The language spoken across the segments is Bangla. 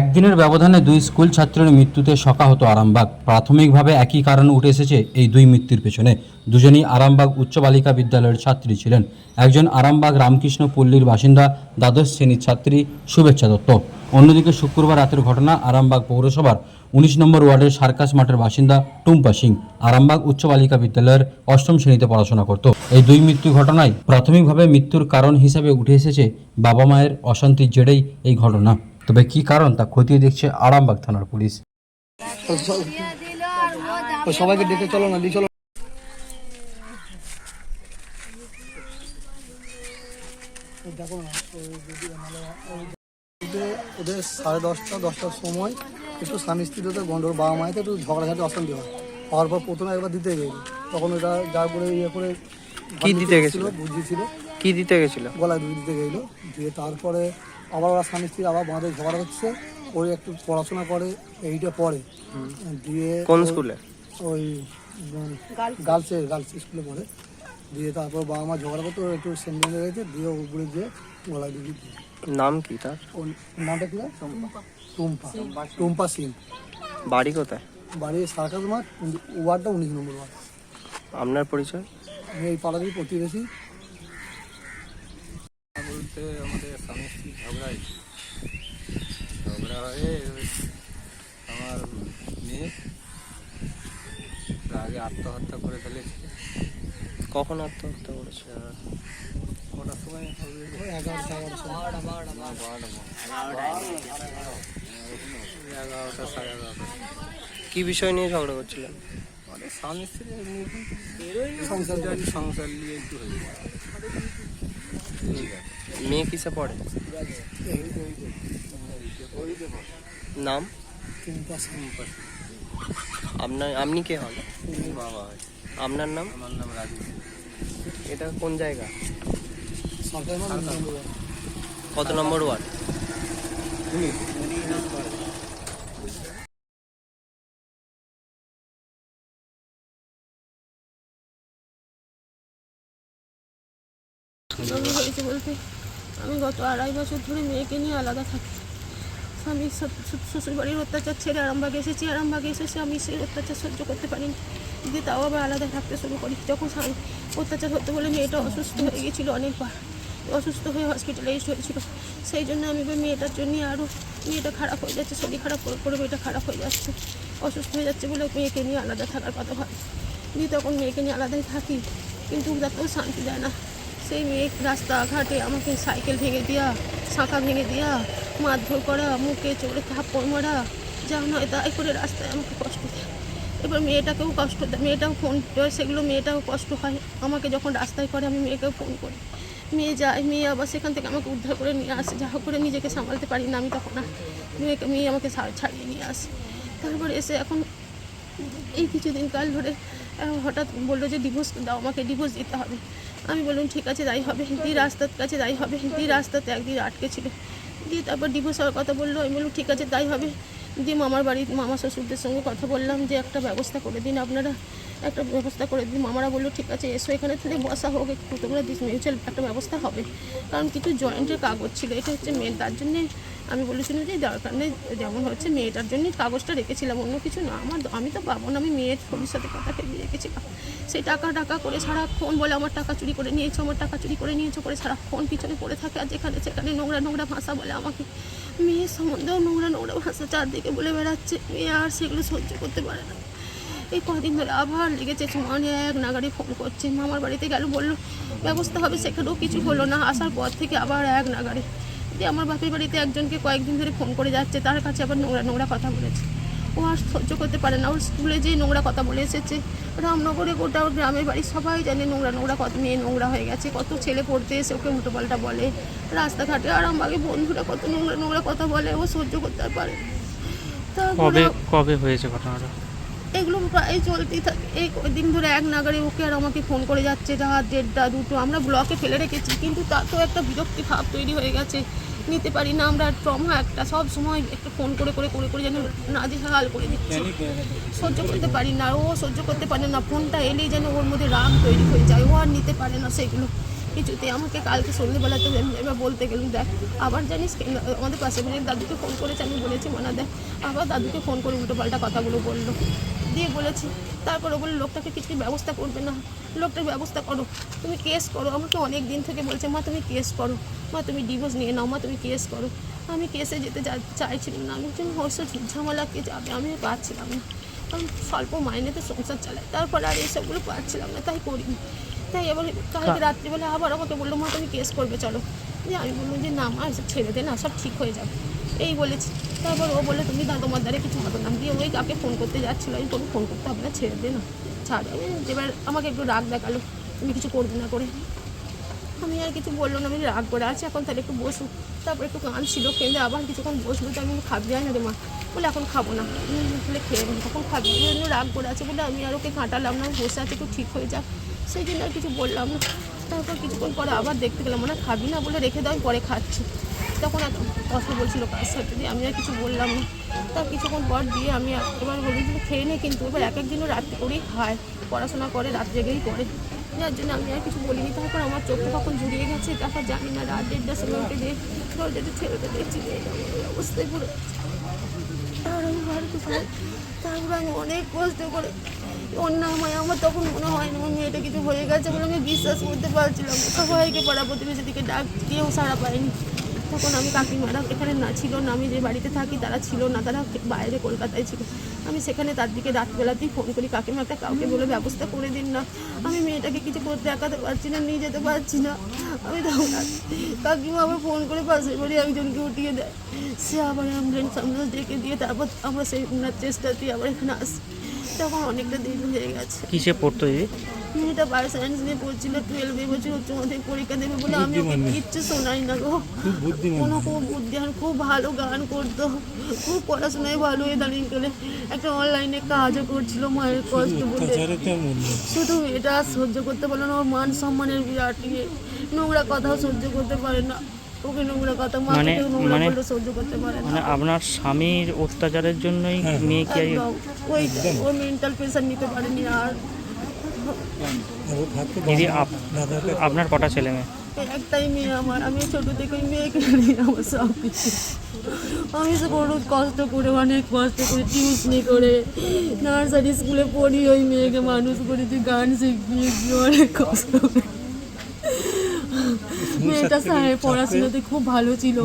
একদিনের ব্যবধানে দুই স্কুল ছাত্রের মৃত্যুতে শোকাহত আরামবাগ। প্রাথমিকভাবে একই কারণ উঠে এসেছে এই দুই মৃত্যুর পেছনে। দুজনেই আরামবাগ উচ্চ বালিকা বিদ্যালয়ের ছাত্রী ছিলেন। একজন আরামবাগ রামকৃষ্ণ পল্লীর বাসিন্দা, দ্বাদশ শ্রেণির ছাত্রী শুভেচ্ছা দত্ত। অন্যদিকে শুক্রবার রাতের ঘটনা আরামবাগ পৌরসভার উনিশ নম্বর ওয়ার্ডের সার্কাস মাঠের বাসিন্দা টুম্পা সিং আরামবাগ উচ্চ বালিকা বিদ্যালয়ের অষ্টম শ্রেণীতে পড়াশোনা করত। এই দুই মৃত্যু ঘটনায় প্রাথমিকভাবে মৃত্যুর কারণ হিসেবে উঠে এসেছে বাবা মায়ের অশান্তির জেরেই এই ঘটনা। তবে কি কারণ তা খতিয়ে দেখছে আরামবাগ থানার পুলিশ। সবাইকে ডেকে চলো না চলো। ওদের সাড়ে দশটা দশটার সময় একটু স্বামী ওদের গন্ডর বাবা মায়েতে একটু ঝগড়াঝাটি অশান্তি হয়। হওয়ার পর প্রথমে একবার দিতে গেল তখন ওটা যা করে ইয়ে করে কি দিতে গেছিল? বুঝিয়েছিল কি দিতে গেছিল? গলায় দুধ দিতে গেলো দিয়ে তারপরে আবার ওরা স্বামী স্ত্রী আবার বাঁধে ঝগড়া হচ্ছে ওই একটু পড়াশোনা করে এইটা পড়ে। দিয়ে কোন স্কুলে? ওই গার্লসে। গার্লস স্কুলে পড়ে। দিয়ে তারপর বাবা মা ঝগড়া করতে একটু হয়ে গেছে দিয়ে ওগুলো দিয়ে গলায় দিয়ে। নাম কি তার? ওর নামটা কি টুম্পা। টুম্পা। সিং বাড়ি কোথায়? বাড়ি সার্কাস মাঠ ওয়ার্ডটা উনিশ নম্বর ওয়ার্ড। আপনার পরিচয়? আমি এই পাড়ারই প্রতিবেশী। বলতে আমাদের স্বামী স্ত্রী ঝগড়াই ঝগড়া হয়ে আমার মেয়ে তার আগে আত্মহত্যা করে ফেলেছে। কখন আত্মহত্যা করেছে? কটার সময় এগারোটা এগারোটা সাড়ে এগারোটা। কি বিষয় নিয়ে ঝগড়া করছিলেন? মানে স্বামী স্ত্রী সংসার সংসার নিয়ে একটু হয়ে যায়। ঠিক আছে। মেয়ে কিসে পড়ে? নাম? আপনার আপনি কে হন? বাবা আপনার নাম? আমার নাম রাজু এটা কোন জায়গা? কত নম্বর ওয়ার্ড? বলতে আমি গত আড়াই বছর ধরে মেয়েকে নিয়ে আলাদা থাকি। স্বামী শ্বশুর বাড়ির অত্যাচার ছেড়ে আরামবাগে এসেছি, আরামবাগে এসেছে, আমি সেই অত্যাচার সহ্য করতে পারিনি। দিয়ে তাও আবার আলাদা থাকতে শুরু করি। যখন স্বামী অত্যাচার হতে বলে মেয়েটা অসুস্থ হয়ে গেছিল অনেকবার, অসুস্থ হয়ে হসপিটালাইজড হয়েছিল। সেই জন্য আমি এবার মেয়েটার জন্য আরও মেয়েটা খারাপ হয়ে যাচ্ছে, শরীর খারাপ করে করে মেয়েটা খারাপ হয়ে যাচ্ছে, অসুস্থ হয়ে যাচ্ছে বলে মেয়েকে নিয়ে আলাদা থাকার কথা ভাবি। দিয়ে তখন মেয়েকে নিয়ে আলাদাই থাকি, কিন্তু তাতেও শান্তি দেয় না। সেই মেয়ে রাস্তাঘাটে আমাকে সাইকেল ভেঙে দেওয়া শাঁখা ভেঙে দেওয়া মারধর করা, মুখে চড়ে থাপ্পড় মারা, যা নয় তাই করে রাস্তায় আমাকে কষ্ট দেয়। এবার মেয়েটাকেও কষ্ট দেয়, মেয়েটাও ফোন করে, সেগুলো মেয়েটাও কষ্ট হয়। আমাকে যখন রাস্তায় করে, আমি মেয়েকেও ফোন করি। মেয়ে যায়, মেয়ে আবার সেখান থেকে আমাকে উদ্ধার করে নিয়ে আসে। যা করে নিজেকে সামলাতে পারি না আমি তখন আর। মেয়েকে, মেয়ে আমাকে ছাড়িয়ে নিয়ে আসে। তারপরে এসে এখন এই কিছুদিন কাল ধরে হঠাৎ বলল যে, ডিভোর্স দাও, আমাকে ডিভোর্স দিতে হবে। আমি বললাম, ঠিক আছে, তাই হবে। দিয়ে রাস্তার কাছে তাই হবে। দিয়ে রাস্তাতে একদিন আটকে ছিল। দিয়ে তারপর ডিভোর্স হওয়ার কথা বলল। আমি বললাম, ঠিক আছে, তাই হবে। দিয়ে মামার বাড়ি, মামা শ্বশুরদের সঙ্গে কথা বললাম যে, একটা ব্যবস্থা করে দিন আপনারা। একটা ব্যবস্থা করে দিই। মামারা বলল, ঠিক আছে, এসো এখানে তাহলে বসা হোক, একটু তোমরা মিউচুয়াল একটা ব্যবস্থা হবে। কারণ কিছু জয়েন্টের কাগজ ছিল, এটা হচ্ছে মেন তার জন্যে আমি বলেছিলাম যে দরকার নেই যেমন হচ্ছে মেয়েটার জন্যই কাগজটা রেখেছিলাম, অন্য কিছু না। আমার আমি তো পাবো না, আমি মেয়ের ভবিষ্যতে কথা ভেবে রেখেছিলাম। সেই টাকা টাকা করে সারাক্ষণ বলে, আমার টাকা চুরি করে নিয়েছো, আমার টাকা চুরি করে নিয়েছো, করে সারাক্ষণ পিছনে পড়ে থাকে, আর যেখানে সেখানে নোংরা নোংরা ভাষা বলে আমাকে। মেয়ের সম্বন্ধেও নোংরা নোংরা ভাষা চারদিকে বলে বেড়াচ্ছে। মেয়ে আর সেগুলো সহ্য করতে পারে না। এই কদিন ধরে আবার লেগেছে মানে এক নাগারে ফোন করছে। মামার বাড়িতে গেল, বলল, ব্যবস্থা হবে সেখানেও কিছু হলো না। আসার পর থেকে আবার এক নাগারে দিয়ে আমার বাপের বাড়িতে একজনকে কয়েকদিন ধরে ফোন করে যাচ্ছে, তার কাছে আবার নোংরা নোংরা কথা বলেছে। ও আর সহ্য করতে পারে না। ওর স্কুলে যেই নোংরা কথা বলে এসেছে, রামনগরে গোটা ওর গ্রামের বাড়ি সবাই জানে নোংরা নোংরা কত মেয়ে নোংরা হয়ে গেছে। কত ছেলে পড়তে এসে ওকে উল্টো পাল্টা বলে। রাস্তাঘাটে আর আমাকে বন্ধুরা কত নোংরা নোংরা কথা বলে, ও সহ্য করতে পারে কবে কবে হয়েছে ঘটনাটা? এগুলো প্রায় চলতেই থাকে এই দিন ধরে এক নাগারে ওকে আর আমাকে ফোন করে যাচ্ছে রাত দেড়টা, দুটো, আমরা ব্লকে ফেলে রেখেছি, কিন্তু তাতেও একটা বিরক্তি ভাব তৈরি হয়ে গেছে, নিতে পারি না, আমরা ট্রমা একটা, সব সময় একটা ফোন করে করে করে করে যেন নাজেহাল করে দিচ্ছে। সহ্য করতে পারি না, ও সহ্য করতে পারে না, ফোনটা এলেই যেন ওর মধ্যে রাগ তৈরি হয়ে যায়, ও আর নিতে পারে না সেগুলো। কিছুতে আমাকে কালকে সন্ধ্যেবেলা তো আমি এবার বলতে গেলাম, দেখ, আবার জানিস আমাদের পাশে বাড়ির দাদুকে ফোন করেছে, আমি বলেছি, মানা, দেখ, আবার দাদুকে ফোন করে উল্টো পাল্টা কথাগুলো বলল। দিয়ে বলেছি, তারপরে বলে লোকটাকে কিছু ব্যবস্থা করবে না? লোকটার ব্যবস্থা করো। তুমি কেস করো। আমাকে অনেক দিন থেকে বলছে, মা, তুমি কেস করো। মা, তুমি ডিভোর্স নিয়ে নাও। মা, তুমি কেস করো। আমি কেসে যেতে চাইছিলাম না। আমি তুমি হয়তো ঝামেলা কে যাবে? আমি পারছিলাম না। আমি স্বল্প মাইনেতে সংসার চালাই। তারপরে আর এইসবগুলো পারছিলাম না, তাই করিনি। তাই এবার কালকে রাত্রিবেলা আবার আমাকে বলল মা তুমি কেস করবে চলো। দিয়ে আমি বললাম যে না মা এসব ছেড়ে দে না সব ঠিক হয়ে যাবে। এই বলেছি। তারপর ও বলে তুমি তোমার দ্বারা কিছু হবে না। দিয়ে ওই কাকে ফোন করতে যাচ্ছিল আমি কোনো ফোন করতে হবে না ছেড়ে দে না ছাড়। এবার আমাকে একটু রাগ দেখাল তুমি কিছু করবে না করে। আমি আর কিছু বলল না আমি রাগ করে আছি এখন তাহলে একটু বসু। তারপর একটু কান ছিল কেঁদে আবার কিছুক্ষণ বসল তো আমি খাবি যায় না রে মা? বলে এখন খাব না। বলে খেয়ে নি তখন খাবি? জন্য রাগ করে আছে বলে আমি আর ওকে কাটালাম না বসে আছে একটু ঠিক হয়ে যাক। সেই জন্য আর কিছু বললাম না। তারপর কিছুক্ষণ পরে আবার দেখতে গেলাম মানে খাবি না বলে রেখে দাও পরে খাচ্ছি। তখন এত কথা বলছিল কার সাথে, দিয়ে আমি আর কিছু বললাম না। তার কিছুক্ষণ পর দিয়ে আমি এবার বলি যে খেয়ে নিই কিন্তু, এবার এক একদিনও রাত্রে করেই খায়, পড়াশোনা করে রাত জেগেই করে। যার জন্য আমি আর কিছু বলিনি। তারপর আমার চোখে কখন জুড়িয়ে গেছে, তারপর জানি না রাত দেড়টার সময় উঠে যে দরজাটা ছেলেটা দেখছি অবস্থায় পুরো আমি তারপর আমি অনেক কষ্ট করে অন্যায় আমার তখন মনে হয় না আমার মেয়েটা কিছু হয়ে গেছে বলে আমি বিশ্বাস করতে পারছিলাম না। সবাইকে পাড়া প্রতিবেশী দিকে ডাক কেউ সাড়া পায়নি তখন আমি কাকিমারা এখানে না ছিল না, আমি যে বাড়িতে থাকি তারা ছিল না, তারা বাইরে কলকাতায় ছিল। আমি সেখানে তার দিকে রাতবেলাতেই ফোন করি কাকিমা একটা কাউকে বলে ব্যবস্থা করে দিন না। আমি মেয়েটাকে কিছু করতে দেখাতে পারছি না, নিয়ে যেতে পারছি না। আমি তখন কাকিমা আবার ফোন করে পাশের বাড়ি একজনকে উঠিয়ে দেয়। সে আবার অ্যাম্বুলেন্স অ্যাম্বুলেন্স ডেকে দিয়ে তারপর আমরা সেই ওনার চেষ্টাতেই আবার এখানে আসি। তখন অনেকটা দেরি হয়ে গেছে। কিসে পড়তো দিদি? মেয়েটা বায়ো সায়েন্স নিয়ে পড়ছিল টুয়েলভে বছর উচ্চ মাধ্যমিক পরীক্ষা দেবে বলে আমি ওকে কিচ্ছু শোনাই না গো। কোনো খুব বুদ্ধিমান খুব ভালো গান করতো। খুব পড়াশোনায় ভালো ইদানিং কালে একটা অনলাইনে কাজও করছিল মায়ের কষ্ট বলে। শুধু এটা সহ্য করতে পারল না ওর মান সম্মানের বিরাট ইয়ে। নোংরা কথাও সহ্য করতে পারে না। ওকে নোংরা কথা মানে- মানে- সহ্য করতে পারে না। মানে আপনার স্বামীর অত্যাচারের জন্যই মেয়ে কি আর ওই ও মেন্টাল প্রেশার নিতে পারেনি আর। দিদি আপনার কটা ছেলে মেয়ে? একটাই মেয়ে আমার। আমি ছোট থেকে ওই মেয়েকে নিয়ে আমার সব কিছু। আমি সে বড় কষ্ট করে অনেক কষ্ট করে টিউশনি করে নার্সারি স্কুলে পড়ি ওই মেয়েকে মানুষ করেছি গান শিখিয়েছি অনেক কষ্ট করে। মেয়েটা স্যার পড়াশোনাতে খুব ভালো ছিল।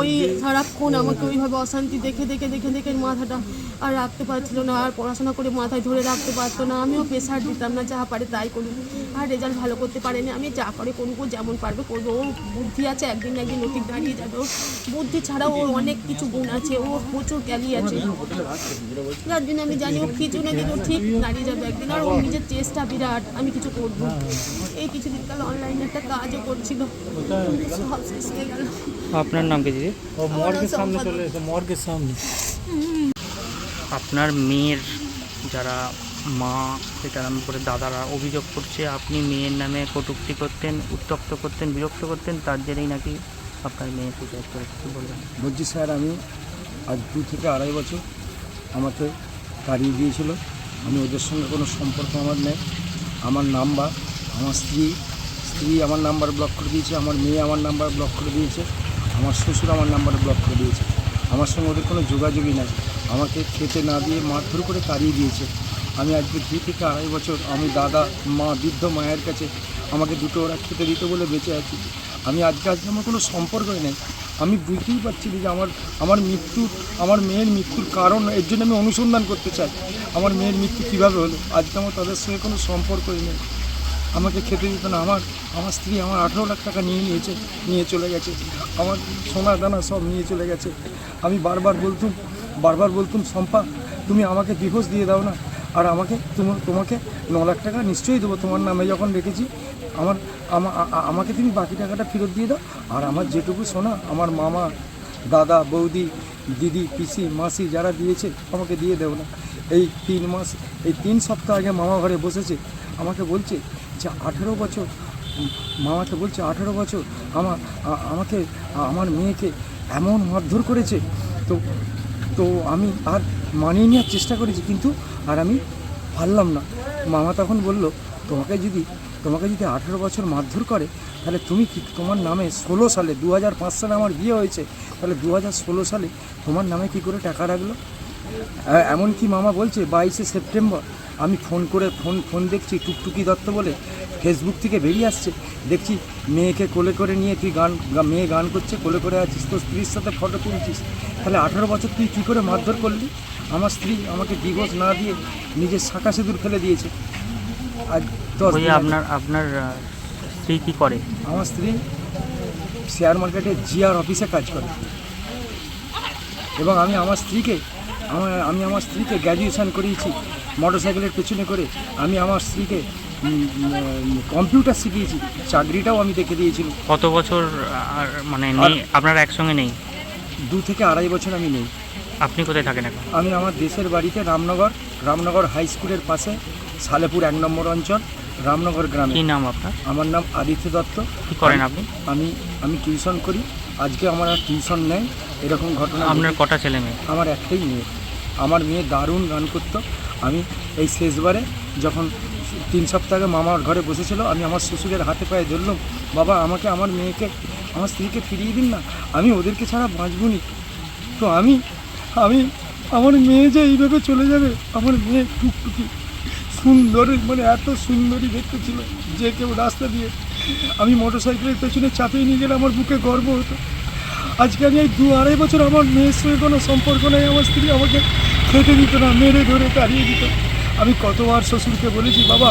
ওই সারাক্ষণ আমাকে ওইভাবে অশান্তি দেখে দেখে দেখে দেখে মাথাটা আর রাখতে পারছিল না আর পড়াশোনা করে মাথায় ধরে রাখতে পারতো না। আমিও প্রেশার দিতাম না যা পারে তাই করুক আর রেজাল্ট ভালো করতে পারেনি। আমি যা করে করব যেমন পারবে করব। ওর বুদ্ধি আছে একদিন না একদিন ও দাঁড়িয়ে যাবে। ওর বুদ্ধি ছাড়াও ওর অনেক কিছু গুণ আছে। ও প্রচুর জ্ঞানী আছে। যার জন্য আমি জানি ও কিছু না কিছু ঠিক দাঁড়িয়ে যাবে একদিন। আর ওর নিজের চেষ্টা বিরাট। আমি কিছু করব। এই কিছুদিন কাল অনলাইনে একটা কাজও করছিল। সব শেষ হয়ে গেল। আপনার নাম কি দিদি? মর্গের সামনে চলে আপনার মেয়ের যারা মা থেকে আরম্ভ করে দাদারা অভিযোগ করছে আপনি মেয়ের নামে কটূক্তি করতেন উত্তপ্ত করতেন বিরক্ত করতেন তার জেরেই নাকি আপনার মেয়ে সুসাইড করেছে কি বলবেন। বলছি স্যার আমি আজ দু থেকে আড়াই বছর আমাকে তাড়িয়ে দিয়েছিল। আমি ওদের সঙ্গে কোনো সম্পর্ক আমার নেই। আমার নাম্বার আমার স্ত্রী স্ত্রী আমার নাম্বার ব্লক করে দিয়েছে, আমার মেয়ে আমার নাম্বার ব্লক করে দিয়েছে, আমার শ্বশুর আমার নাম্বার ব্লক করে দিয়েছে। আমার সঙ্গে ওদের কোনো যোগাযোগই নাই। আমাকে খেতে না দিয়ে মারধর করে তাড়িয়ে দিয়েছে। আমি আজকে দু থেকে আড়াই বছর আমি দাদা, মা, বৃদ্ধ, মায়ের কাছে আমাকে দুটো ওরা খেতে দিত বলে বেঁচে আছি। আমি আজকে আজকে আমার কোনো সম্পর্কই নেই। আমি বুঝতেই পারছি যে আমার আমার মৃত্যু, আমার মেয়ের মৃত্যুর কারণ, এর জন্য আমি অনুসন্ধান করতে চাই। আমার মেয়ের মৃত্যু কীভাবে হলো? আজকে আমার তাদের সঙ্গে কোনো সম্পর্কই নেই। আমাকে খেতে দিত না। আমার আমার স্ত্রী আমার আঠেরো লাখ টাকা নিয়ে নিয়েছে, নিয়ে চলে গেছে। আমার সোনা দানা সব নিয়ে চলে গেছে। আমি বারবার বলতুম বারবার বলতুম, শম্পা, তুমি আমাকে ডিভোর্স দিয়ে দাও না। আর আমাকে তোমার তোমাকে ন লাখ টাকা নিশ্চয়ই দেবো তোমার নামে যখন রেখেছি। আমার আমাকে তুমি বাকি টাকাটা ফেরত দিয়ে দাও। আর আমার যেটুকু সোনা, আমার মামা, দাদা, বৌদি, দিদি, পিসি, মাসি যারা দিয়েছে, আমাকে দিয়ে দেও না। এই তিন মাস, এই তিন সপ্তাহ আগে মামা ঘরে বসেছে। আমাকে বলছে যে আঠেরো বছর। মামাকে বলছে, আঠেরো বছর আমার আমাকে, আমার মেয়েকে এমন মারধর করেছে। তো তো আমি আর মানিয়ে নেওয়ার চেষ্টা করেছি, কিন্তু আর আমি পারলাম না। মামা তখন বলল, তোমাকে যদি তোমাকে যদি আঠেরো বছর মারধর করে, তাহলে তুমি কি তোমার নামে ষোলো সালে দু হাজার পাঁচ সালে আমার বিয়ে হয়েছে, তাহলে দু হাজার ষোলো সালে তোমার নামে কি করে টাকা রাখল? এমনকি মামা বলছে, বাইশে সেপ্টেম্বর আমি ফোন করে ফোন ফোন দেখছি টুকটুকি দত্ত বলে ফেসবুক থেকে বেরিয়ে আসছে। দেখছি মেয়েকে কোলে করে নিয়ে তুই গান মেয়ে গান করছে কোলে করে আছিস তোর স্ত্রীর সাথে ফটো তুলছিস। তাহলে আঠারো বছর তুই কী করে মারধর করলি? আমার স্ত্রী আমাকে ডিভোর্স না দিয়ে নিজের শাখা সিঁদুর ফেলে দিয়েছে। আর দশ আপনার আপনার স্ত্রী কি করে? আমার স্ত্রী শেয়ার মার্কেটে জিআর অফিসে কাজ করে। এবং আমি আমার স্ত্রীকে আমার আমি আমার স্ত্রীকে গ্র্যাজুয়েশান করিয়েছি মোটরসাইকেলের পেছনে করে। আমি আমার স্ত্রীকে কম্পিউটার শিখিয়েছি চাকরিটাও আমি দেখে দিয়েছিলাম। কত বছর আর মানে নেই? আপনারা একসঙ্গে নেই? দু থেকে আড়াই বছর আমি নেই। আপনি কোথায় থাকেন এখন? আমি আমার দেশের বাড়িতে রামনগর রামনগর হাই স্কুলের পাশে সালেপুর এক নম্বর অঞ্চল রামনগর গ্রামে। কি নাম আপনার? আমার নাম আদিত্য দত্ত। কি করেন আপনি? আমি আমি টিউশন করি। আজকে আমার আর টিউশন নেই। এরকম ঘটনা আপনার কটা ছেলে মেয়ে? আমার একটাই মেয়ে। আমার মেয়ে দারুণ গান করতো। আমি এই শেষবারে যখন তিন সপ্তাহ আগে মামার ঘরে বসেছিল, আমি আমার শ্বশুরের হাতে পায়ে ধরলাম, বাবা, আমাকে আমার মেয়েকে, আমার স্ত্রীকে ফিরিয়ে দিন না, আমি ওদেরকে ছাড়া বাঁচবনি তো আমি আমি, আমার মেয়ে যে এইভাবে চলে যাবে, আমার মেয়ে টুকটুকি, সুন্দরী মানে এত সুন্দরী দেখতে ছিল, যে কেউ রাস্তা দিয়ে। আমি মোটরসাইকেলের পেছনে চাপিয়ে নিয়ে গেলে আমার বুকে গর্ব হতো। আজকে আমি এই দু আড়াই বছর আমার মেয়ের সঙ্গে কোনো সম্পর্ক নেই, আমার স্ত্রী আমাকে খেতে দিত না, মেরে ধরে তাড়িয়ে দিত। আমি কতবার শ্বশুরকে বলেছি, বাবা